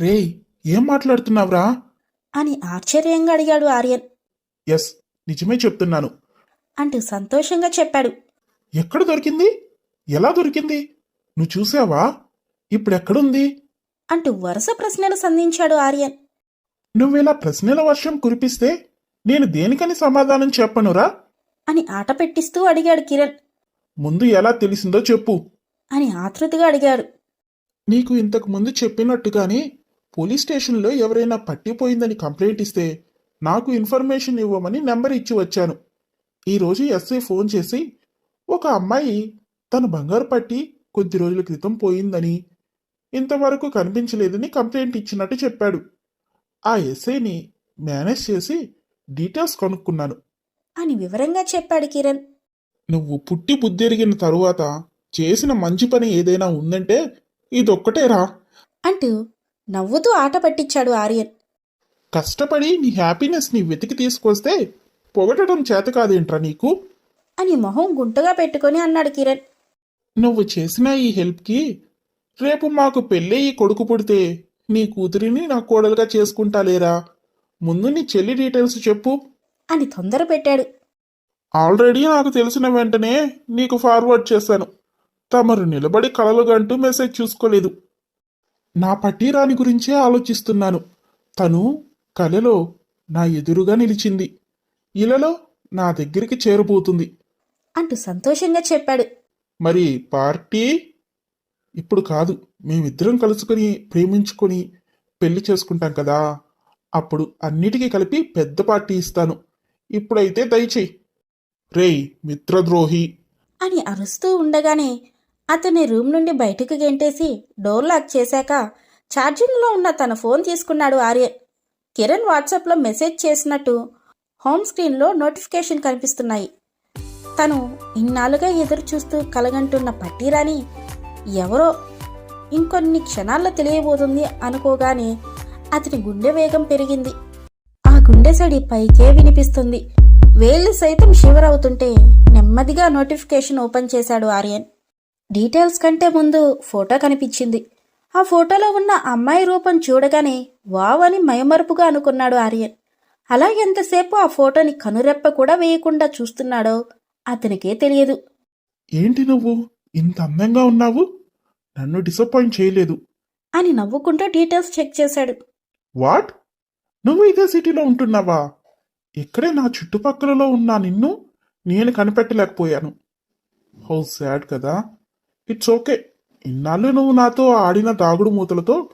రేయ్ ఏం మాట్లాడుతున్నావురా? అని ఆశ్చర్యంగా అడిగాడు ఆర్యన్. ఎస్ నిజమే చెప్తున్నాను. అంటూ సంతోషంగా చెప్పాడు. ఎక్కడ దొరికింది? ఎలా దొరికింది? నువ్వు చూసావా? ఇప్పుడెక్కడుంది? అంటూ వరుస ప్రశ్నలు సంధించాడు ఆర్యన్. నువ్విలా ప్రశ్నల వర్షం కురిపిస్తే నేను దేనికని సమాధానం చెప్పనురా? అని ఆట పెట్టిస్తూ అడిగాడు కిరణ్. ముందు ఎలా తెలిసిందో చెప్పు. అని ఆతృతగా అడిగాడు. నీకు ఇంతకు ముందు చెప్పినట్టుగానే పోలీస్ స్టేషన్లో ఎవరైనా పట్టిపోయిందని కంప్లైంట్ ఇస్తే నాకు ఇన్ఫర్మేషన్ ఇవ్వమని నెంబర్ ఇచ్చి వచ్చాను. ఈరోజు ఎస్ఐ ఫోన్ చేసి ఒక అమ్మాయి తన బంగారు పట్టి కొద్ది రోజుల క్రితం పోయిందని ఇంతవరకు కనిపించలేదని కంప్లైంట్ ఇచ్చినట్టు చెప్పాడు. ఆ ఎస్ఐని మేనేజ్ చేసి డీటెయిల్స్ కనుక్కున్నాను. అని వివరంగా చెప్పాడు కిరణ్. నువ్వు పుట్టి బుద్ధెరిగిన తరువాత చేసిన మంచి పని ఏదైనా ఉందంటే ఇదొక్కటేరా అంటూ నవ్వుతూ ఆట పట్టించాడు ఆర్యన్. కష్టపడి నీ హ్యాపీనెస్ని వెతికి తీసుకొస్తే పొగటడం చేత కాదేంట్రా నీకు? అని మొహం గుంటగా పెట్టుకొని అన్నాడు కిరణ్. నువ్వు చేసిన ఈ హెల్ప్కి రేపు మాకు పెళ్ళయి కొడుకు పుడితే నీ కూతురిని నా కోడలుగా చేసుకుంటాలేరా ముందు నీ చెల్లి డీటెయిల్స్ చెప్పు. అని తొందర పెట్టాడు. ఆల్రెడీ నాకు తెలిసిన వెంటనే నీకు ఫార్వర్డ్ చేశాను. తమరు నిలబడి కలలు గంటూ మెసేజ్ చూసుకోలేదు. నా పట్టీరాని గురించే ఆలోచిస్తున్నాను. తను కలలో నా ఎదురుగా నిలిచింది. ఇలలో నా దగ్గరికి చేరబోతుంది. అంటూ సంతోషంగా చెప్పాడు. మరి పార్టీ? ఇప్పుడు కాదు మేమిద్దరం కలుసుకొని ప్రేమించుకొని పెళ్ళి చేసుకుంటాం కదా. అప్పుడు అన్నిటికీ కలిపి పెద్ద పార్టీ ఇస్తాను. ఇప్పుడైతే దయచేయి. రేయ్ మిత్రద్రోహి! అని అరుస్తూ ఉండగానే అతని రూమ్ నుండి బయటకు గెంటేసి డోర్ లాక్ చేశాక ఛార్జింగ్లో ఉన్న తన ఫోన్ తీసుకున్నాడు ఆర్యన్ కిరణ్ వాట్సాప్లో మెసేజ్ చేసినట్టు హోమ్ స్క్రీన్లో నోటిఫికేషన్ కనిపిస్తున్నాయి. తను ఇన్నాళ్ళుగా ఎదురు చూస్తూ కలగంటున్న పట్టీరాని ఎవరో ఇంకొన్ని క్షణాల్లో తెలియబోతుంది అనుకోగానే అతని గుండె వేగం పెరిగింది. ఆ గుండె సడి పైకే వినిపిస్తుంది. వేళ్ళు సైతం షివర్ అవుతుంటే నెమ్మదిగా నోటిఫికేషన్ ఓపెన్ చేశాడు ఆర్యన్. డీటెయిల్స్ కంటే ముందు ఫోటో కనిపించింది. ఆ ఫోటోలో ఉన్న అమ్మాయి రూపం చూడగానే వావ్ అని మయమరుపుగా అనుకున్నాడు ఆర్యన్. అలా ఎంతసేపు ఆ ఫోటోని కనురెప్ప కూడా వేయకుండా చూస్తున్నాడో అతనికే తెలియదు. ఏంటి నువ్వు? ఇంత అందంగా ఉన్నావు? నన్ను డిసప్పాయింట్ చేయలేదు. అని నవ్వుకుంటూ డీటెయిల్స్ చెక్ చేశాడు. వాట్? నువ్వు ఇదే సిటీలో ఉంటున్నావా? ఇక్కడే నా చుట్టుపక్కలలో ఉన్న నిన్ను నేను కనిపెట్టలేకపోయాను. హౌ సాడ్ కదా? ఇట్స్ ఓకే ఇన్నాళ్ళు నువ్వు నాతో ఆడిన దాగుడు మూతలతో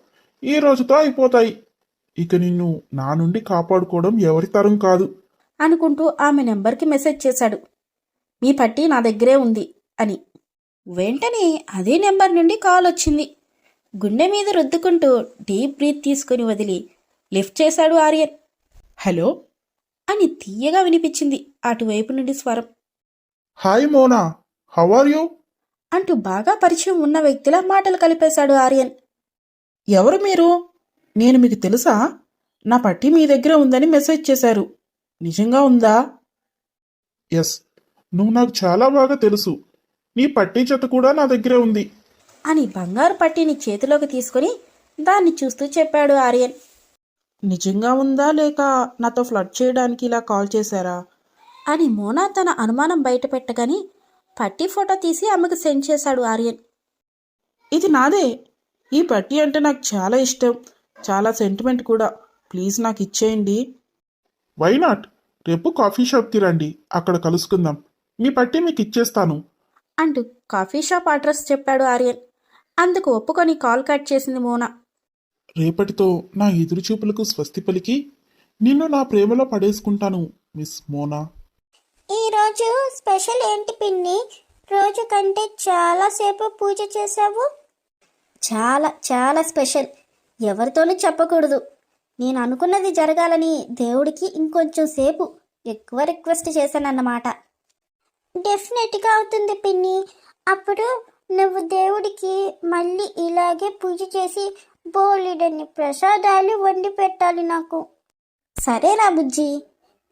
ఈ రోజుతో అయిపోతాయి. ఇక నిన్ను నా నుండి కాపాడుకోవడం ఎవరి తరం కాదు. అనుకుంటూ ఆమె నెంబర్కి మెసేజ్ చేశాడు. మీ పట్టి నా దగ్గరే ఉంది అని. వెంటనే అదే నెంబర్ నుండి కాల్ వచ్చింది. గుండె మీద రుద్దుకుంటూ డీప్ బ్రీత్ తీసుకుని వదిలి లిఫ్ట్ చేశాడు ఆర్యన్. హలో? అని తీయగా వినిపించింది అటువైపు నుండి స్వరం. Hi Mona how are you? అంటూ బాగా పరిచయం ఉన్న వ్యక్తిలా మాటలు కలిపేశాడు ఆర్యన్. ఎవరు మీరు? నేను మీకు తెలుసా? నా పట్టి మీ దగ్గర ఉందని మెసేజ్ చేశారు. నిజంగా ఉందా? ఎస్. నువ్వు నాకు చాలా బాగా తెలుసు. నీ పట్టీ చెత్త కూడా నా దగ్గరే ఉంది. అని బంగారు పట్టీని చేతిలోకి తీసుకుని దాన్ని చూస్తూ చెప్పాడు ఆర్యన్. నిజంగా ఉందా లేక నాతో ఫ్లడ్ చేయడానికి ఇలా కాల్ చేశారా? అని మోనా తన అనుమానం బయటపెట్టగాని పట్టి ఫోటో తీసి ఆమెకు సెండ్ చేశాడు ఆర్యన్. ఇది నాదే. ఈ పట్టి అంటే నాకు చాలా ఇష్టం. చాలా సెంటిమెంట్ కూడా. ప్లీజ్ నాకు ఇచ్చేయండి. వై నాట్ రేపు కాఫీ షాప్కి రండి. అక్కడ కలుసుకుందాం. మీ పట్టి మీకు ఇచ్చేస్తాను. అంటూ కాఫీ షాప్ అడ్రస్ చెప్పాడు ఆర్యన్. అందుకు ఒప్పుకొని కాల్ కట్ చేసింది మోనా. రేపటితో నా ఎదురుచూపులకు స్వస్తి పలికి నిన్ను నా ప్రేమలో పడేసుకుంటాను మిస్ మోనా. ఈరోజు స్పెషల్ ఏంటి పిన్ని? రోజు కంటే చాలాసేపు పూజ చేశావు? చాలా చాలా స్పెషల్. ఎవరితోనూ చెప్పకూడదు. నేను అనుకున్నది జరగాలని దేవుడికి ఇంకొంచెం సేపు ఎక్కువ రిక్వెస్ట్ చేశానన్నమాట. డెఫినెట్గా అవుతుంది పిన్ని. అప్పుడు నువ్వు దేవుడికి మళ్ళీ ఇలాగే పూజ చేసి బోలెడన్ని ప్రసాదాలు వండి పెట్టాలి నాకు. సరేరా బుజ్జి.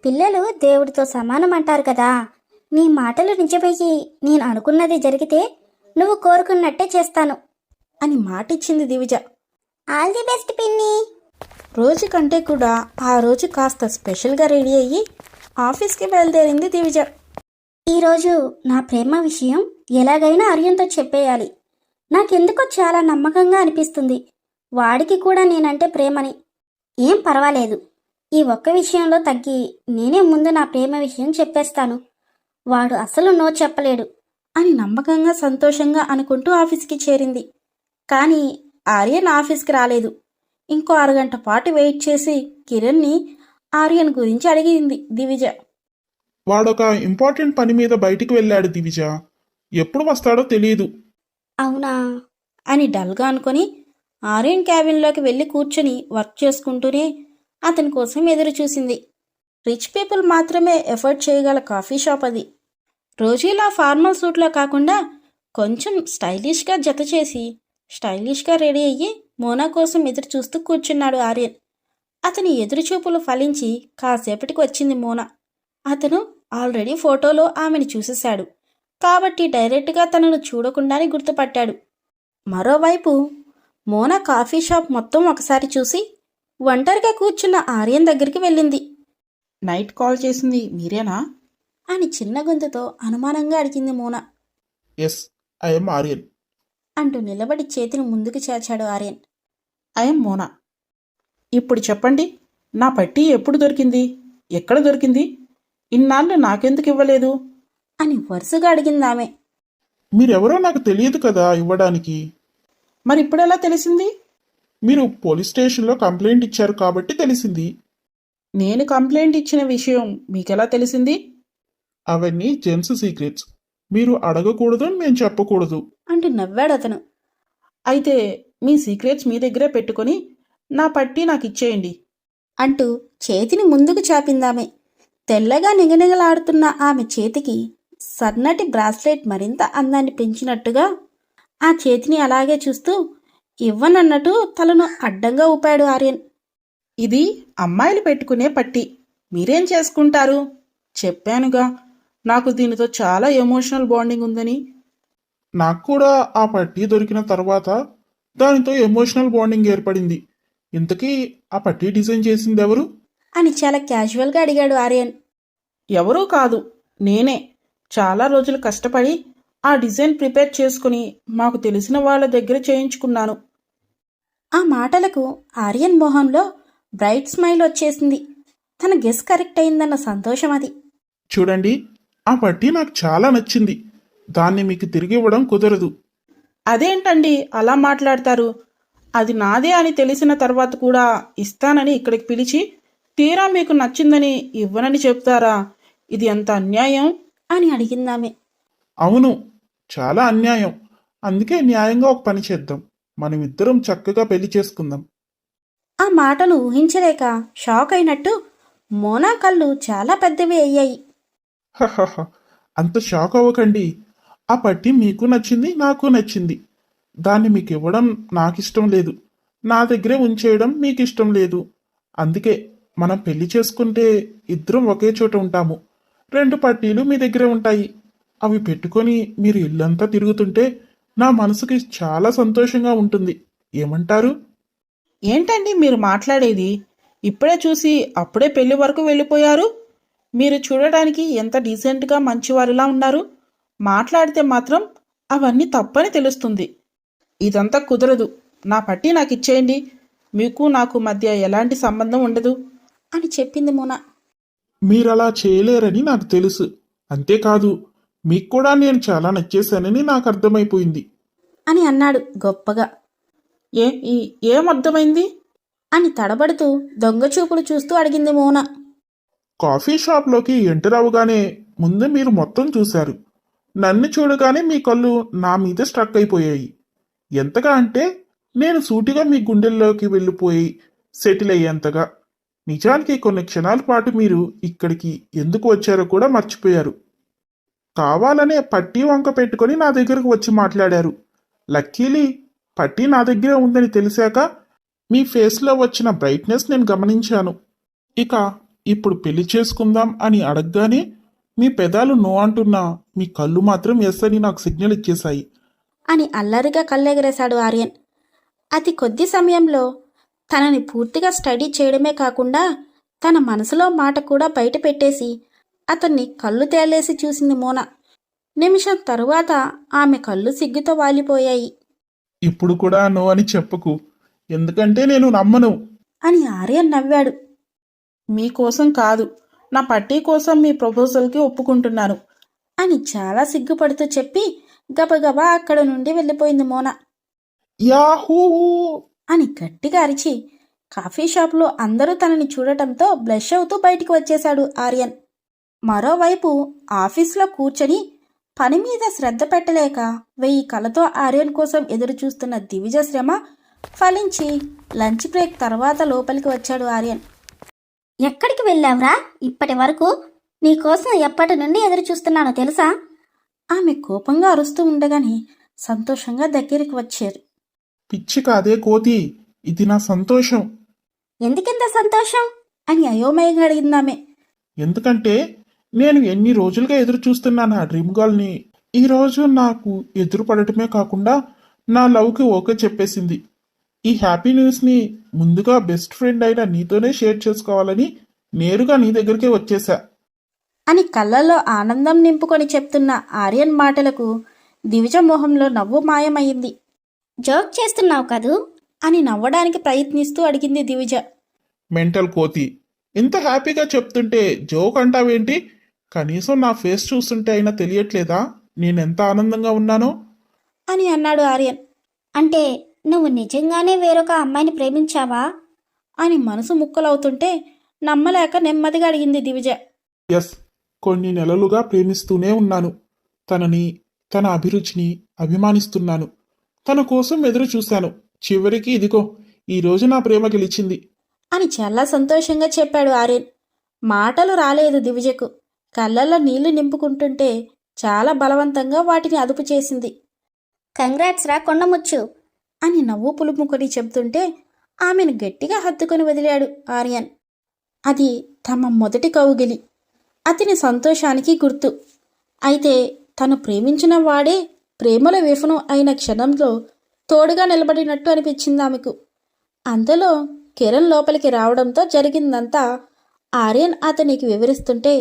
పిల్లలు దేవుడితో సమానం అంటారు కదా. నీ మాటలు నిజమయ్యి నేను అనుకున్నది జరిగితే నువ్వు కోరుకున్నట్టే చేస్తాను. అని మాటిచ్చింది దివిజ. ఆల్ ది బెస్ట్ పిన్ని. రోజు కంటే కూడా ఆ రోజు కాస్త స్పెషల్గా రెడీ అయ్యి ఆఫీస్కి బయలుదేరింది దివిజ. ఈరోజు నా ప్రేమ విషయం ఎలాగైనా ఆర్యంతో చెప్పేయాలి. నాకెందుకో చాలా నమ్మకంగా అనిపిస్తుంది. వాడికి కూడా నేనంటే ప్రేమని. ఏం పర్వాలేదు. ఈ ఒక్క విషయంలో తగ్గి నేనే ముందు నా ప్రేమ విషయం చెప్పేస్తాను. వాడు అసలు నో చెప్పలేడు అని నమ్మకంగా సంతోషంగా అనుకుంటూ ఆఫీస్కి చేరింది. కానీ ఆర్యన్ ఆఫీస్కి రాలేదు. ఇంకో అరగంట పాటు వెయిట్ చేసి కిరణ్ని ఆర్యన్ గురించి అడిగింది దివిజ. వాడొక ఇంపార్టెంట్ పని మీద బయటికి వెళ్ళాడు దివిజ. ఎప్పుడు వస్తాడో తెలియదు అవునా? అని డల్గా అనుకొని ఆర్యన్ క్యాబిన్లోకి వెళ్ళి కూర్చొని వర్క్ చేసుకుంటూనే అతని కోసం ఎదురు చూసింది. రిచ్ పీపుల్ మాత్రమే ఎఫర్ట్ చేయగల కాఫీ షాప్ అది. రోజీలా ఫార్మల్ సూట్లో కాకుండా కొంచెం స్టైలిష్గా జత చేసి స్టైలిష్గా రెడీ అయ్యి మోనా కోసం ఎదురు చూస్తూ కూర్చున్నాడు ఆర్యన్. అతని ఎదురుచూపులు ఫలించి కాసేపటికి వచ్చింది మోనా. అతను ఆల్రెడీ ఫోటోలో ఆమెను చూసేశాడు. కాబట్టి డైరెక్ట్గా తనను చూడకుండానే గుర్తుపట్టాడు. మరోవైపు మోనా కాఫీ షాప్ మొత్తం ఒకసారి చూసి ఒంటరిగా కూర్చున్న ఆర్యన్ దగ్గరికి వెళ్ళింది. నైట్ కాల్ చేసింది మీరేనా? అని చిన్న గొంతుతో అనుమానంగా అడిగింది మోనా. Yes I'm Aryan. అంటూ నిలబడి చేతిని ముందుకు చేర్చాడు ఆర్యన్. ఐఎమ్ మోనా. ఇప్పుడు చెప్పండి నా పట్టీ ఎప్పుడు దొరికింది? ఎక్కడ దొరికింది? ఇన్నాళ్ళు నాకెందుకు ఇవ్వలేదు? అని వరుసగా అడిగింది ఆమె. మీరెవరో నాకు తెలియదు కదా ఇవ్వడానికి. మరి ఇప్పుడెలా తెలిసింది? మీరు పోలీస్ స్టేషన్లో కంప్లైంట్ ఇచ్చారు కాబట్టి తెలిసింది. నేను కంప్లైంట్ ఇచ్చిన విషయం మీకెలా తెలిసింది? అవన్నీ జెంట్స్ సీక్రెట్స్. మీరు అడగకూడదు మేము చెప్పకూడదు. అంటూ నవ్వాడు అతను. అయితే మీ సీక్రెట్స్ మీ దగ్గరే పెట్టుకొని నా పట్టీ నాకు ఇచ్చేయండి. అంటూ చేతిని ముందుకు చాపిందామె. తెల్లగా నిగనిగలాడుతున్న ఆమె చేతికి సన్నటి బ్రాస్లెట్ మరింత అందాన్ని పెంచినట్టుగా ఆ చేతిని అలాగే చూస్తూ ఇవ్వనన్నట్టు తలను అడ్డంగా ఊపాడు ఆర్యన్. ఇది అమ్మాయిలు పెట్టుకునే పట్టీ. మీరేం చేసుకుంటారు? చెప్పానుగా. నాకు దీనితో చాలా ఎమోషనల్ బాండింగ్ ఉందని. నాకు కూడా ఆ పట్టీ దొరికిన తర్వాత దానితో ఎమోషనల్ బాండింగ్ ఏర్పడింది. ఇంతకీ ఆ పట్టీ డిజైన్ చేసింది ఎవరు? అని చాలా క్యాజువల్గా అడిగాడు ఆర్యన్. ఎవరూ కాదు. నేనే. చాలా రోజులు కష్టపడి ఆ డిజైన్ ప్రిపేర్ చేసుకుని మాకు తెలిసిన వాళ్ళ దగ్గర చేయించుకున్నాను. ఆ మాటలకు ఆర్యన్ మొహంలో బ్రైట్ స్మైల్ వచ్చేసింది. తన గెస్ కరెక్ట్ అయిందన్న సంతోషం అది. చూడండి ఆ పట్టీ నాకు చాలా నచ్చింది. దాన్ని మీకు తిరిగి ఇవ్వడం కుదరదు. అదేంటండి అలా మాట్లాడతారు? అది నాదే అని తెలిసిన తర్వాత కూడా ఇస్తానని ఇక్కడికి పిలిచి తీరా మీకు నచ్చిందని ఇవ్వనని చెప్తారా? ఇది ఎంత అన్యాయం? అని అడిగిందామె. అవును చాలా అన్యాయం. అందుకే న్యాయంగా ఒక పని చేద్దాం. మనమిద్దరం చక్కగా పెళ్ళి చేసుకుందాం. ఆ మాటను ఊహించలేక షాక్ అయినట్టు మోనా కళ్ళు చాలా పెద్దవి అయ్యాయి. హహహ అంత షాక్ అవ్వకండి. ఆ పట్టి మీకు నచ్చింది నాకు నచ్చింది. దాన్ని మీకు ఇవ్వడం నాకు ఇష్టం లేదు. నా దగ్గరే ఉంచేయడం మీకు ఇష్టం లేదు. అందుకే మనం పెళ్ళి చేసుకుంటే ఇద్దరం ఒకే చోట ఉంటాము. రెండు పట్టీలు మీ దగ్గరే ఉంటాయి. అవి పెట్టుకొని మీరు ఇల్లంతా తిరుగుతుంటే నా మనసుకి చాలా సంతోషంగా ఉంటుంది. ఏమంటారు? ఏంటండి మీరు మాట్లాడేది? ఇప్పుడే చూసి అప్పుడే పెళ్ళి వరకు వెళ్ళిపోయారు? మీరు చూడడానికి ఎంత డీసెంట్గా మంచివారిలా ఉన్నారు? మాట్లాడితే మాత్రం అవన్నీ తప్పని తెలుస్తుంది. ఇదంతా కుదరదు. నా పట్టి నాకు ఇచ్చేయండి. మీకు నాకు మధ్య ఎలాంటి సంబంధం ఉండదు. అని చెప్పింది మోనా. మీరలా చేయలేరని నాకు తెలుసు. అంతేకాదు మీకు కూడా నేను చాలా నచ్చేశానని నాకు అర్థమైపోయింది అని అన్నాడు గొప్పగా. ఏ ఈ ఏం అర్థమైంది అని తడబడుతూ దొంగచూపులు చూస్తూ అడిగింది మోనా. కాఫీ షాప్లోకి ఎంటర్ అవగానే ముందు మీరు మొత్తం చూశారు. నన్ను చూడగానే మీ కళ్ళు నా మీద స్ట్రక్ అయిపోయాయి. ఎంతగా అంటే నేను సూటిగా మీ గుండెల్లోకి వెళ్ళిపోయి సెటిల్ అయ్యేంతగా. నిజానికి కొన్ని క్షణాల పాటు మీరు ఇక్కడికి ఎందుకు వచ్చారో కూడా మర్చిపోయారు. కావాలనే పట్టీ వంక పెట్టుకొని నా దగ్గరకు వచ్చి మాట్లాడారు. లక్కీలీ పట్టీ నా దగ్గరే ఉందని తెలిసాక మీ ఫేస్లో వచ్చిన బ్రైట్నెస్ నేను గమనించాను. ఇక ఇప్పుడు పెళ్ళి చేసుకుందాం అని అడగగానే మీ పెదాలు నో అంటున్నా మీ కళ్ళు మాత్రం ఎస్ అని నాకు సిగ్నల్ ఇచ్చేశాయి. అని అల్లరిగా కళ్ళెగరేశాడు ఆర్యన్. అతి కొద్ది సమయంలో తనని పూర్తిగా స్టడీ చేయడమే కాకుండా తన మనసులో మాట కూడా బయట పెట్టేసి అతన్ని కళ్ళు తేలేసి చూసింది మోన. నిమిషం తరువాత ఆమె కళ్ళు సిగ్గుతో వాలిపోయాయి. ఇప్పుడు కూడా నో అని చెప్పకు. ఎందుకంటే నేను నమ్మను. అని ఆర్యన్ నవ్వాడు. మీకోసం కాదు. నా పట్టీ కోసం మీ ప్రపోజల్కి ఒప్పుకుంటున్నాను. అని చాలా సిగ్గుపడుతూ చెప్పి గబగబా అక్కడ నుండి వెళ్ళిపోయింది మోన. యాహూ! అని గట్టిగా అరిచి కాఫీ షాప్లో అందరూ తనని చూడటంతో బ్లష్ అవుతూ బయటికి వచ్చేశాడు ఆర్యన్. మరోవైపు ఆఫీస్లో కూర్చొని పని మీద శ్రద్ధ పెట్టలేక వెయ్యి కలతో ఆర్యన్ కోసం ఎదురు చూస్తున్న దివిజ శ్రమ ఫలించి లంచ్ బ్రేక్ తర్వాత లోపలికి వచ్చాడు ఆర్యన్. ఎక్కడికి వెళ్ళావురా? ఇప్పటి వరకు నీకోసం ఎప్పటి నుండి ఎదురు చూస్తున్నానో తెలుసా? ఆమె కోపంగా అరుస్తూ ఉండగానే సంతోషంగా దగ్గరికి వచ్చారు. పిచ్చి కాదే కోతి ఇది నా సంతోషం. ఎందుకింత సంతోషం? అని అయోమయంగా అడిగిందామె ఎందుకంటే నేను ఎన్ని రోజులుగా ఎదురు చూస్తున్నాను ఆ డ్రీమ్ గర్ల్ని. ఈరోజు నాకు ఎదురు పడటమే కాకుండా నా లవ్కి ఓకే చెప్పేసింది. ఈ హ్యాపీ న్యూస్ని ముందుగా బెస్ట్ ఫ్రెండ్ అయిన నీతోనే షేర్ చేసుకోవాలని నేరుగా నీ దగ్గరికే వచ్చేసా. అని కళ్ళల్లో ఆనందం నింపుకొని చెప్తున్న ఆర్యన్ మాటలకు దివిజ మొహంలో నవ్వు మాయమైంది జోక్ చేస్తున్నావు కదూ? అని నవ్వడానికి ప్రయత్నిస్తూ అడిగింది దివిజ. మెంటల్ కోతి ఇంత హ్యాపీగా చెప్తుంటే జోక్ అంటావేంటి? కనీసం నా ఫేస్ చూస్తుంటే అయినా తెలియట్లేదా? నేనెంత ఆనందంగా ఉన్నానో? అని అన్నాడు ఆర్యన్. అంటే నువ్వు నిజంగానే వేరొక అమ్మాయిని ప్రేమించావా? అని మనసు ముక్కలవుతుంటే నమ్మలేక నెమ్మదిగా అడిగింది దివిజ. ఎస్ కొన్ని నెలలుగా ప్రేమిస్తూనే ఉన్నాను. తనని తన అభిరుచిని అభిమానిస్తున్నాను. తన కోసం ఎదురు చూశాను. చివరికి ఇదిగో ఈ రోజు నా ప్రేమ గెలిచింది. అని చాలా సంతోషంగా చెప్పాడు ఆర్యన్. మాటలు రాలేదు దివిజకు. కళ్ళల్లో నీళ్ళు నింపుకుంటుంటే చాలా బలవంతంగా వాటిని అదుపు చేసింది. కంగ్రాట్స్ రా కొండముచ్చు అని నవ్వు పులుముకొని చెబుతుంటే ఆమెను గట్టిగా హత్తుకొని వదిలాడు ఆర్యన్. అది తమ మొదటి కౌగిలి. అతని సంతోషానికి గుర్తు. అయితే తను ప్రేమించిన వాడే ప్రేమల విఫనం అయిన క్షణంలో తోడుగా నిలబడినట్టు అనిపించింది ఆమెకు. అంతలో కిరణ్ లోపలికి రావడంతో జరిగిందంతా ఆర్యన్ అతనికి వివరిస్తుంటే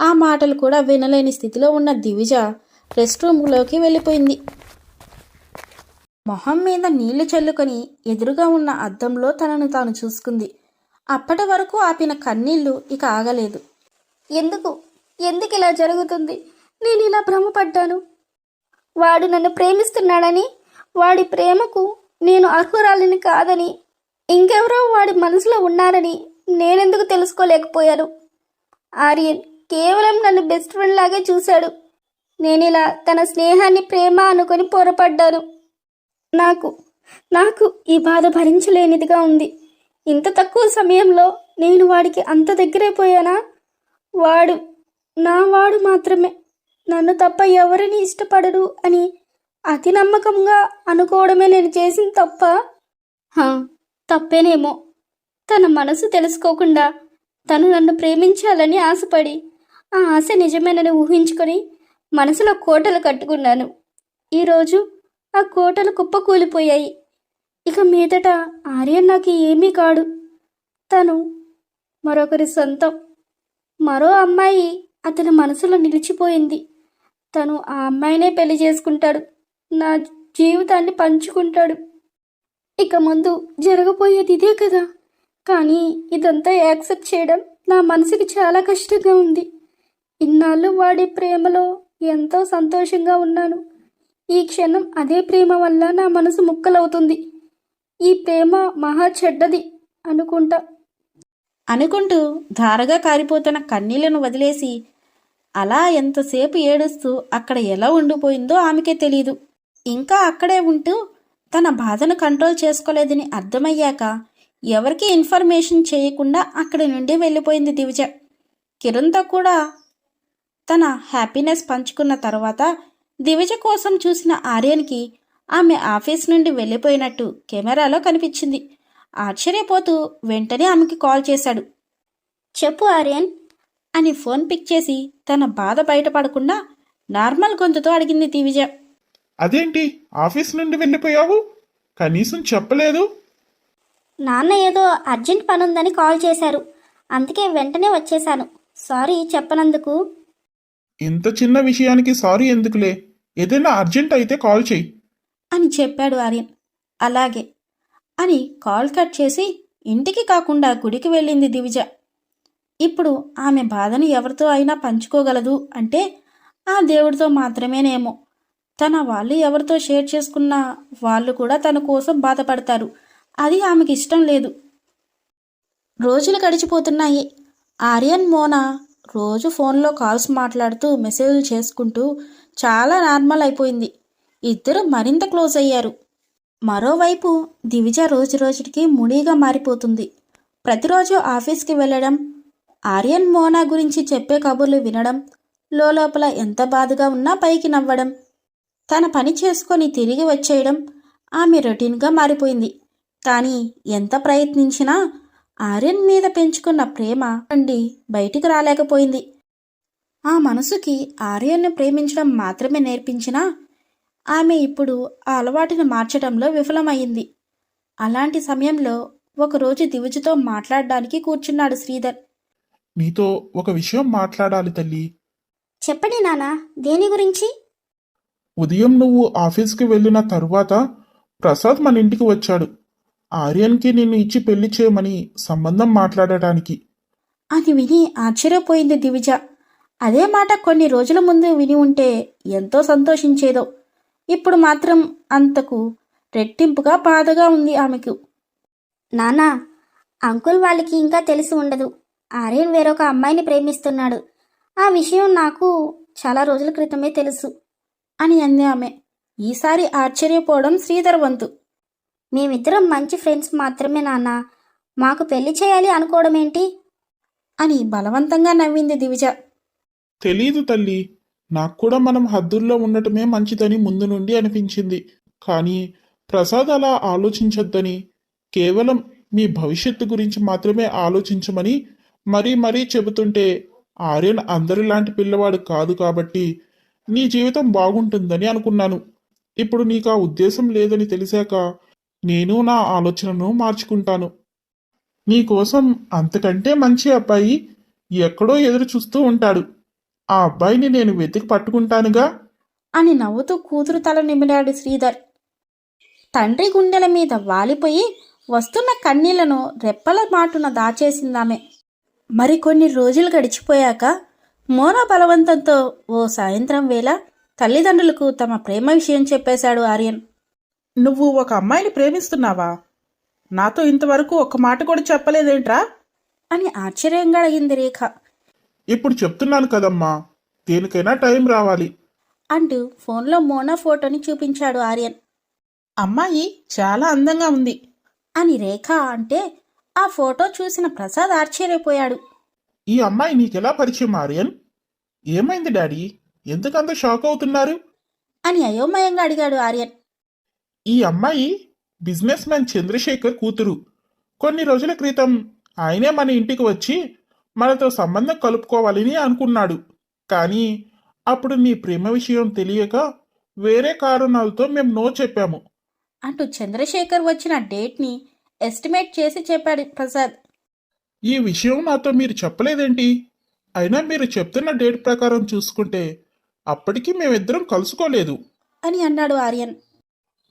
ఆ మాటలు కూడా వినలేని స్థితిలో ఉన్న దివిజ రెస్ట్ రూమ్లోకి వెళ్ళిపోయింది. మొహం మీద నీళ్ళు చల్లుకొని ఎదురుగా ఉన్న అద్దంలో తనను తాను చూసుకుంది. అప్పటి వరకు ఆపిన కన్నీళ్ళు ఇక ఆగలేదు. ఎందుకు? ఎందుకు ఇలా జరుగుతుంది? నేను ఇలా భ్రమపడ్డాను. వాడు నన్ను ప్రేమిస్తున్నాడని వాడి ప్రేమకు నేను అర్హురాలిని కాదని ఇంకెవరో వాడి మనసులో ఉన్నారని నేనెందుకు తెలుసుకోలేకపోయాను? ఆర్యన్ కేవలం నన్ను బెస్ట్ ఫ్రెండ్ లాగే చూశాడు. ఇలా తన స్నేహాన్ని ప్రేమ అనుకొని పొరపడ్డాను. నాకు నాకు ఈ బాధ భరించలేనిదిగా ఉంది. ఇంత తక్కువ సమయంలో నేను వాడికి అంత దగ్గరైపోయానా వాడు నా వాడు మాత్రమే. నన్ను తప్ప ఎవరిని ఇష్టపడడు అని అతి నమ్మకంగా అనుకోవడమే నేను చేసిన తప్ప హా, తప్పేనేమో. తన మనసు తెలుసుకోకుండా తను నన్ను ప్రేమించాలని ఆశపడి ఆ ఆశ నిజమేనని ఊహించుకొని మనసులో కోటలు కట్టుకున్నాను. ఈరోజు ఆ కోటలు కుప్పకూలిపోయాయి. ఇక మీదట ఆర్యన్ నాకు ఏమీ కాడు. తను మరొకరి సొంతం. మరో అమ్మాయి అతని మనసులో నిలిచిపోయింది. తను ఆ అమ్మాయినే పెళ్ళి చేసుకుంటాడు. నా జీవితాన్ని పంచుకుంటాడు. ఇక ముందు జరగబోయేది ఇదే కదా. కానీ ఇదంతా యాక్సెప్ట్ చేయడం నా మనసుకి చాలా కష్టంగా ఉంది. ఇన్నాళ్ళు వాడి ప్రేమలో ఎంతో సంతోషంగా ఉన్నాను. ఈ క్షణం అదే ప్రేమ వల్ల నా మనసు ముక్కలవుతుంది. ఈ ప్రేమ మహా చెడ్డది అనుకుంటా. అనుకుంటూ ధారగా కారిపోతున్న కన్నీళ్ళను వదిలేసి అలా ఎంతసేపు ఏడుస్తూ అక్కడ ఎలా ఉండిపోయిందో ఆమెకే తెలియదు ఇంకా అక్కడే ఉంటూ తన బాధను కంట్రోల్ చేసుకోలేదని అర్థమయ్యాక ఎవరికి ఇన్ఫర్మేషన్ చేయకుండా అక్కడి నుండి వెళ్ళిపోయింది దివిజ. కిరణ్తో కూడా తన హ్యాపీనెస్ పంచుకున్న తర్వాత దివిజ కోసం చూసిన ఆర్యన్కి ఆమె ఆఫీస్ నుండి వెళ్ళిపోయినట్టు కెమెరాలో కనిపించింది. ఆశ్చర్యపోతూ వెంటనే ఆమెకి కాల్ చేశాడు. చెప్పు ఆర్యన్ అని ఫోన్ పిక్ చేసి తన బాధ బయటపడకుండా నార్మల్ గొంతుతో అడిగింది దివిజ. అదేంటి? ఆఫీస్ నుండి వెళ్ళిపోయావు? కనీసం చెప్పలేదు. నాన్న ఏదో అర్జెంట్ పని ఉందని కాల్ చేశారు. అందుకే వెంటనే వచ్చేశాను. సారీ చెప్పనందుకు. ఇంత చిన్న విషయానికి సారీ ఎందుకులే? ఏదైనా అర్జెంట్ అయితే కాల్ చెయ్యి అని చెప్పాడు ఆర్యన్. అలాగే. అని కాల్ కట్ చేసి ఇంటికి కాకుండా గుడికి వెళ్ళింది దివిజ. ఇప్పుడు ఆమె బాధను ఎవరితో అయినా పంచుకోగలదు అంటే ఆ దేవుడితో మాత్రమేనేమో. తన వాళ్ళు ఎవరితో షేర్ చేసుకున్న వాళ్ళు కూడా తన కోసం బాధపడతారు. అది ఆమెకి ఇష్టం లేదు. రోజులు గడిచిపోతున్నాయి. ఆర్యన్ మోనా రోజు ఫోన్లో కాల్స్ మాట్లాడుతూ మెసేజ్లు చేసుకుంటూ చాలా నార్మల్ అయిపోయింది. ఇద్దరు మరింత క్లోజ్ అయ్యారు. మరోవైపు దివిజ రోజు రోజుకి ముడిగా మారిపోతుంది. ప్రతిరోజు ఆఫీస్కి వెళ్ళడం ఆర్యన్ మోనా గురించి చెప్పే కబుర్లు వినడం లోపల ఎంత బాధగా ఉన్నా పైకి నవ్వడం తన పని చేసుకొని తిరిగి వచ్చేయడం ఆమె రొటీన్గా మారిపోయింది. కానీ ఎంత ప్రయత్నించినా ఆర్యన్ మీద పెంచుకున్న ప్రేమ నుండి బయటికి రాలేకపోయింది. ఆ మనసుకి ఆర్యన్ను ప్రేమించడం మాత్రమే నేర్పించినా ఆమె ఇప్పుడు ఆ అలవాటును మార్చడంలో విఫలమైంది అలాంటి సమయంలో ఒకరోజు దివిజతో మాట్లాడడానికి కూర్చున్నాడు శ్రీధర్. నీతో ఒక విషయం మాట్లాడాలి తల్లి. చెప్పండి నాన్న దేని గురించి? ఉదయం నువ్వు ఆఫీస్కి వెళ్ళిన తరువాత ప్రసాద్ మన ఇంటికి వచ్చాడు. ఆర్యన్కి నిన్ను ఇచ్చి పెళ్ళి చేయమని సంబంధం మాట్లాడటానికి. అని విని ఆశ్చర్యపోయింది దివిజ. అదే మాట కొన్ని రోజుల ముందు విని ఉంటే ఎంతో సంతోషించేదో. ఇప్పుడు మాత్రం అంతకు రెట్టింపుగా బాధగా ఉంది ఆమెకు. నాన్న అంకుల్ వాళ్ళకి ఇంకా తెలిసి ఉండదు. ఆర్యన్ వేరొక అమ్మాయిని ప్రేమిస్తున్నాడు. ఆ విషయం నాకు చాలా రోజుల క్రితమే తెలుసు. అని అంది ఆమె. ఈసారి ఆశ్చర్యపోవడం శ్రీధర్ వంతు. మేమిద్దరం మంచి ఫ్రెండ్స్ మాత్రమే నాన్న. మాకు పెళ్ళి చేయాలి అనుకోవడం ఏంటి అని బలవంతంగా నవ్వింది దివిజ. తెలీదు తల్లి. నాకు కూడా మనం హద్దుల్లో ఉండటమే మంచిదని ముందు నుండి అనిపించింది. కానీ ప్రసాద్ అలా ఆలోచించొద్దని కేవలం మీ భవిష్యత్తు గురించి మాత్రమే ఆలోచించమని మరీ మరీ చెబుతుంటే ఆర్యన్ అందరిలాంటి పిల్లవాడు కాదు కాబట్టి నీ జీవితం బాగుంటుందని అనుకున్నాను. ఇప్పుడు నీకు ఆ ఉద్దేశం లేదని తెలిసాక నేను నా ఆలోచనను మార్చుకుంటాను. నీకోసం అంతకంటే మంచి అబ్బాయి ఎక్కడో ఎదురు చూస్తూ ఉంటాడు. ఆ అబ్బాయిని నేను వెతికి పట్టుకుంటానుగా? అని నవ్వుతూ కూతురు తల నిమిరాడు శ్రీధర్. తండ్రి గుండెల మీద వాలిపోయి వస్తున్న కన్నీళ్ళను రెప్పల మాటున దాచేసిందామె. మరికొన్ని రోజులు గడిచిపోయాక మోనా బలవంతంతో ఓ సాయంత్రం వేళ తల్లిదండ్రులకు తమ ప్రేమ విషయం చెప్పేశాడు ఆర్యన్. నువ్వు ఒక అమ్మాయిని ప్రేమిస్తున్నావా? నాతో ఇంతవరకు ఒక్క మాట కూడా చెప్పలేదేంట్రా? అని ఆశ్చర్యంగా అడిగింది రేఖ. ఇప్పుడు చెప్తున్నాను కదమ్మా దేనికైనా టైం రావాలి. అంటూ ఫోన్లో మోనా ఫోటోని చూపించాడు ఆర్యన్. అమ్మాయి చాలా అందంగా ఉంది. అని రేఖ అంటే ఆ ఫోటో చూసిన ప్రసాద్ ఆశ్చర్యపోయాడు. ఈ అమ్మాయి నీకెలా పరిచయం ఆర్యన్? ఏమైంది డాడీ? ఎందుకంత షాక్ అవుతున్నారు? అని అయోమయంగా అడిగాడు ఆర్యన్. ఈ అమ్మాయి బిజినెస్ మ్యాన్ చంద్రశేఖర్ కూతురు. కొన్ని రోజుల క్రితం ఆయనే మన ఇంటికి వచ్చి మనతో సంబంధం కలుపుకోవాలని అనుకున్నాడు. కానీ అప్పుడు నీ ప్రేమ విషయం తెలియక వేరే కారణాలతో మేము నో చెప్పాము. అంటూ చంద్రశేఖర్ వచ్చిన డేట్ని ఎస్టిమేట్ చేసి చెప్పాడు ప్రసాద్. ఈ విషయం నాతో మీరు చెప్పలేదేంటి? అయినా మీరు చెప్తున్న డేట్ ప్రకారం చూసుకుంటే అప్పటికి మేమిద్దరం కలుసుకోలేదు. అని అన్నాడు ఆర్యన్.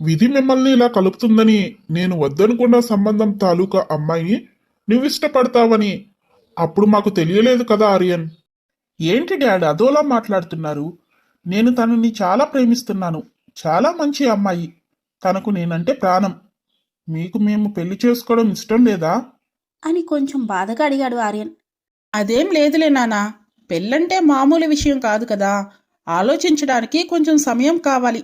విధి మిమ్మల్ని ఇలా కలుపుతుందని నేను వద్దనుకున్న సంబంధం తాలూకా అమ్మాయిని నువ్వు ఇష్టపడతావని అప్పుడు మాకు తెలియలేదు కదా ఆర్యన్. ఏంటి డాడ్ అదోలా మాట్లాడుతున్నారు? నేను తనని చాలా ప్రేమిస్తున్నాను. చాలా మంచి అమ్మాయి. తనకు నేనంటే ప్రాణం. మీకు మేము పెళ్ళి చేసుకోవడం ఇష్టం లేదా? అని కొంచెం బాధగా అడిగాడు ఆర్యన్. అదేం లేదులే నానా. పెళ్ళంటే మామూలు విషయం కాదు కదా. ఆలోచించడానికి కొంచెం సమయం కావాలి.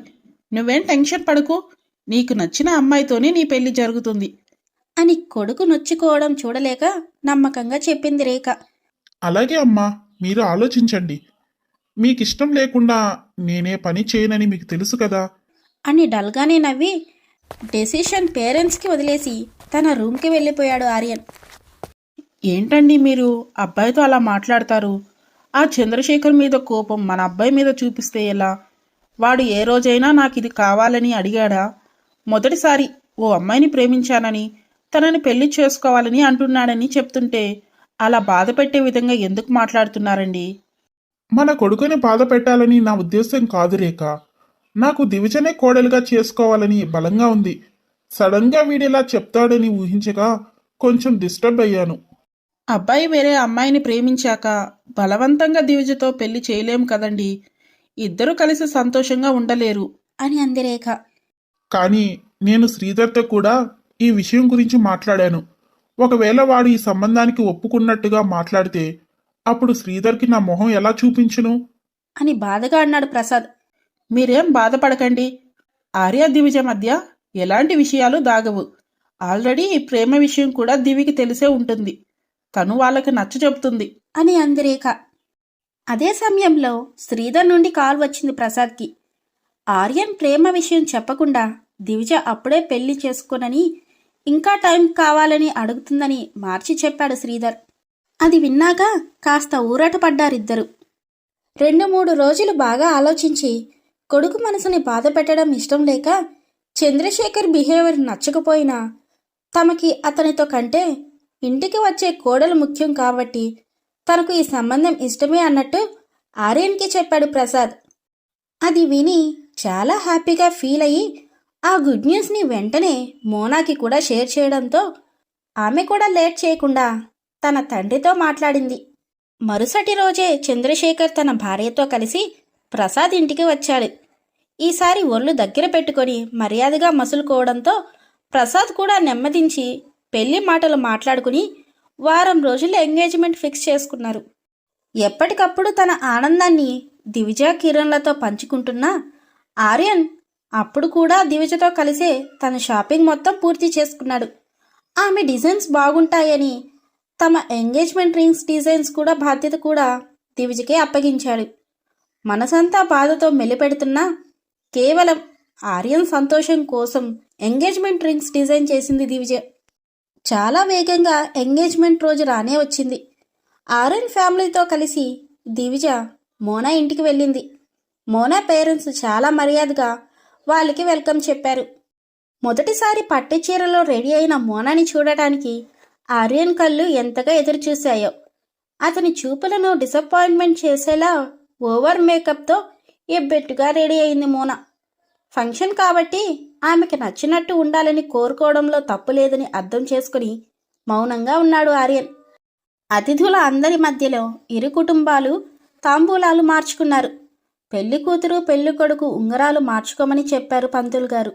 నువ్వేం టెన్షన్ పడకు. నీకు నచ్చిన అమ్మాయితోనే నీ పెళ్ళి జరుగుతుంది. అని కొడుకు నొచ్చుకోవడం చూడలేక నమ్మకంగా చెప్పింది రేఖ. అలాగే అమ్మా మీరు ఆలోచించండి. మీకు ఇష్టం లేకుండా నేనే పని చేయనని మీకు తెలుసు కదా. అని డల్గానే నవ్వి డెసిషన్ పేరెంట్స్కి వదిలేసి తన రూమ్కి వెళ్ళిపోయాడు ఆర్యన్. ఏంటండి మీరు? అబ్బాయితో అలా మాట్లాడతారు. ఆ చంద్రశేఖర్ మీద కోపం మన అబ్బాయి మీద చూపిస్తే ఎలా? వాడు ఏ రోజైనా నాకు ఇది కావాలని అడిగాడా? మొదటిసారి ఓ అమ్మాయిని ప్రేమించానని తనని పెళ్ళి చేసుకోవాలని అంటున్నాడని చెప్తుంటే అలా బాధ పెట్టే విధంగా ఎందుకు మాట్లాడుతున్నారండి? మన కొడుకుని బాధ పెట్టాలని నా ఉద్దేశం కాదు రేఖ. నాకు దివిజనే కోడలుగా చేసుకోవాలని బలంగా ఉంది. సడన్గా వీడిలా చెప్తాడని ఊహించగా కొంచెం డిస్టర్బ్ అయ్యాను. అబ్బాయి వేరే అమ్మాయిని ప్రేమించాక బలవంతంగా దివిజతో పెళ్ళి చేయలేం కదండి. ఇద్దరూ కలిసి సంతోషంగా ఉండలేరు. అని అంది రేఖ కానీ నేను శ్రీధర్తో కూడా ఈ విషయం గురించి మాట్లాడాను. ఒకవేళ వాడు ఈ సంబంధానికి ఒప్పుకున్నట్టుగా మాట్లాడితే అప్పుడు శ్రీధర్కి నా మొహం ఎలా చూపించును? అని బాధగా అన్నాడు ప్రసాద్. మీరేం బాధపడకండి. ఆర్య దివిజ మధ్య ఎలాంటి విషయాలు దాగవు. ఆల్రెడీ ఈ ప్రేమ విషయం కూడా దివికి తెలిసే ఉంటుంది. తను వాళ్ళకి నచ్చ చెబుతుంది అని అంది రేఖ అదే సమయంలో శ్రీధర్ నుండి కాల్ వచ్చింది ప్రసాద్కి. ఆర్యన్ ప్రేమ విషయం చెప్పకుండా దివిజ అప్పుడే పెళ్ళి చేసుకోనని ఇంకా టైం కావాలని అడుగుతుందని మార్చి చెప్పాడు శ్రీధర్. అది విన్నాక కాస్త ఊరట పడ్డారిద్దరు. రెండు మూడు రోజులు బాగా ఆలోచించి కొడుకు మనసుని బాధ పెట్టడం ఇష్టం లేక చంద్రశేఖర్ బిహేవియర్ నచ్చకపోయినా తమకి అతనితో కంటే ఇంటికి వచ్చే కోడలు ముఖ్యం కాబట్టి తనకు ఈ సంబంధం ఇష్టమే అన్నట్టు ఆర్యన్కి చెప్పాడు ప్రసాద్. అది విని చాలా హ్యాపీగా ఫీల్ అయ్యి ఆ గుడ్ న్యూస్ని వెంటనే మోనాకి కూడా షేర్ చేయడంతో ఆమె కూడా లేట్ చేయకుండా తన తండ్రితో మాట్లాడింది. మరుసటి రోజే చంద్రశేఖర్ తన భార్యతో కలిసి ప్రసాద్ ఇంటికి వచ్చాడు. ఈసారి ఒళ్ళు దగ్గర పెట్టుకొని మర్యాదగా మసులుకోవడంతో ప్రసాద్ కూడా నెమ్మదించి పెళ్ళి మాటలు మాట్లాడుకుని వారం రోజులు ఎంగేజ్మెంట్ ఫిక్స్ చేసుకున్నారు. ఎప్పటికప్పుడు తన ఆనందాన్ని దివిజ కిరణ్లతో పంచుకుంటున్న ఆర్యన్ అప్పుడు కూడా దివిజతో కలిసే తన షాపింగ్ మొత్తం పూర్తి చేసుకున్నాడు. ఆమె డిజైన్స్ బాగుంటాయని తమ ఎంగేజ్మెంట్ రింగ్స్ డిజైన్స్ కూడా బాధ్యత కూడా దివిజకే అప్పగించాడు. మనసంతా బాధతో మెలిపెడుతున్నా కేవలం ఆర్యన్ సంతోషం కోసం ఎంగేజ్మెంట్ రింగ్స్ డిజైన్ చేసింది దివిజ. చాలా వేగంగా ఎంగేజ్మెంట్ రోజు రానే వచ్చింది. ఆర్యన్ ఫ్యామిలీతో కలిసి దివిజ మోనా ఇంటికి వెళ్ళింది. మోనా పేరెంట్స్ చాలా మర్యాదగా వాళ్ళకి వెల్కమ్ చెప్పారు. మొదటిసారి పట్టు చీరలో రెడీ అయిన మోనాని చూడటానికి ఆర్యన్ కళ్ళు ఎంతగా ఎదురుచూశాయో. అతని చూపులను డిసప్పాయింట్మెంట్ చేసేలా ఓవర్ మేకప్తో ఎబ్బెట్టుగా రెడీ అయింది మోనా. ఫంక్షన్ కాబట్టి ఆమెకి నచ్చినట్టు ఉండాలని కోరుకోవడంలో తప్పు లేదని అర్థం చేసుకుని మౌనంగా ఉన్నాడు ఆర్యన్. అతిథుల అందరి మధ్యలో ఇరు కుటుంబాలు తాంబూలాలు మార్చుకున్నారు. పెళ్ళి కూతురు పెళ్ళి కొడుకు ఉంగరాలు మార్చుకోమని చెప్పారు పంతులు గారు.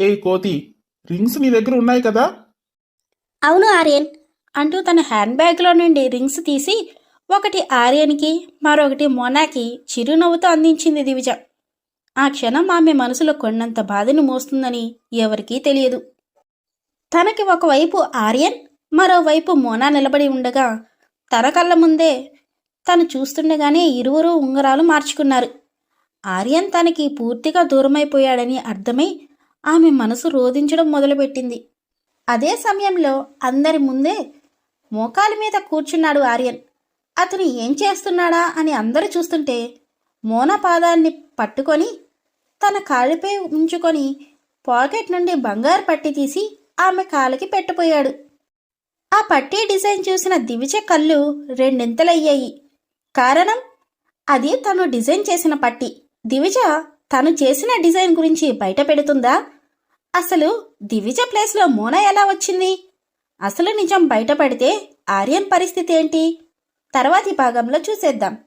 ఏ కోతి రింగ్స్ నీ దగ్గర ఉన్నాయి కదా? అవును ఆర్యన్ అంటూ తన హ్యాండ్ బ్యాగ్లో నుండి రింగ్స్ తీసి ఒకటి ఆర్యన్కి మరొకటి మోనాకి చిరునవ్వుతో అందించింది దివిజ. ఆ క్షణం ఆమె మనసులో కొన్నంత బాధను మోస్తుందని ఎవరికీ తెలియదు. తనకి ఒకవైపు ఆర్యన్ మరోవైపు మోనా నిలబడి ఉండగా తన కళ్ళ ముందే తను చూస్తుండగానే ఇరువురు ఉంగరాలు మార్చుకున్నారు. ఆర్యన్ తనకి పూర్తిగా దూరమైపోయాడని అర్థమై ఆమె మనసు రోధించడం మొదలుపెట్టింది. అదే సమయంలో అందరి ముందే మోకాల మీద కూర్చున్నాడు ఆర్యన్. అతను ఏం చేస్తున్నాడా అని అందరూ చూస్తుంటే మోన పాదాన్ని పట్టుకొని తన కాలిపై ఉంచుకొని పాకెట్ నుండి బంగారు పట్టి తీసి ఆమె కాలికి పెట్టిపోయాడు ఆ పట్టీ డిజైన్ చూసిన దివిజ కళ్ళు రెండింతలయ్యాయి. కారణం? అది తను డిజైన్ చేసిన పట్టి. దివిజ తను చేసిన డిజైన్ గురించి బయట పెడుతుందా? అసలు దివిజ ప్లేస్లో మోన ఎలా వచ్చింది? అసలు నిజం బయటపడితే ఆర్యన్ పరిస్థితి ఏంటి? తర్వాతి భాగంలో చూసేద్దాం.